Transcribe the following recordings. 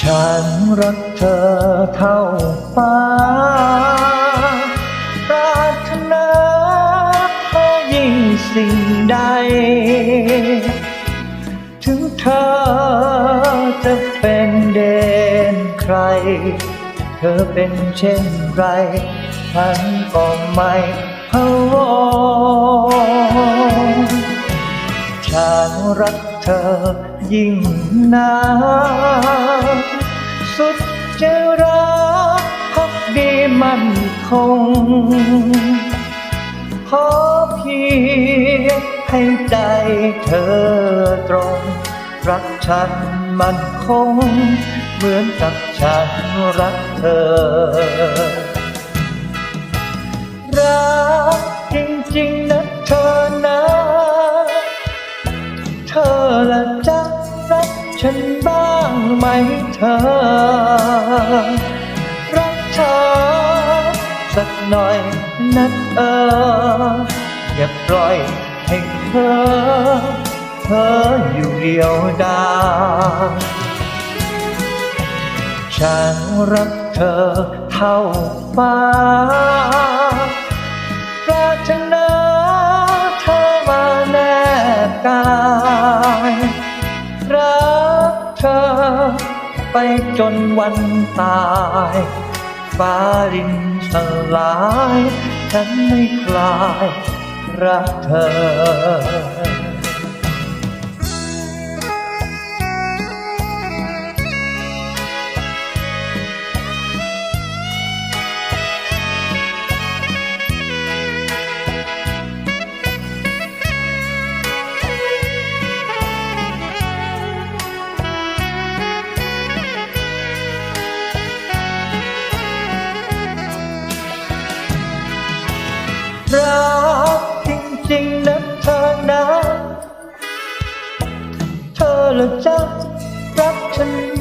ฉันรักเธอเท่าฟ้าปรารถนาเธอยิ่งสิ่งใด ถึงเธอจะเป็นเด่นใคร เธอเป็นเช่นไร ฉันก็ไม่พะวงฉันรักเธอ ยิ่งนาสุดจรักพักดีมั่นคง ขอเพียงให้ใจเธอตรง รักฉันมันคง เหมือนกับฉันรักเธอ ฉันบ้างไหมเธอ รักฉันสักหน่อยนะเอออย่าปล่อยให้เธอ เธออยู่เดียวดายฉันรักเธอเท่าฟ้าปรารถนาเธอมาแนบกาย ไปจนวันตายฟ้าดินสลาย ฉันไม่คลายรักเธอ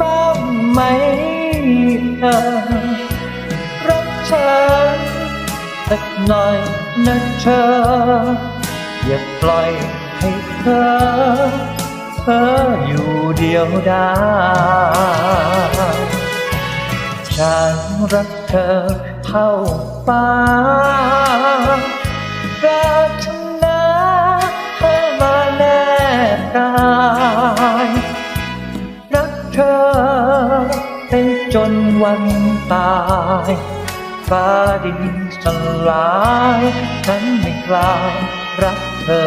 บ้างไหมเออรักฉันสักหน่อยนะเธอ อย่าปล่อยให้เธอ เธออยู่เดียวดายฉันรักเธอเท่าฟ้ารารถนาเธ วันตายฟ้าดินสลายฉันไม่กลายรักเธอ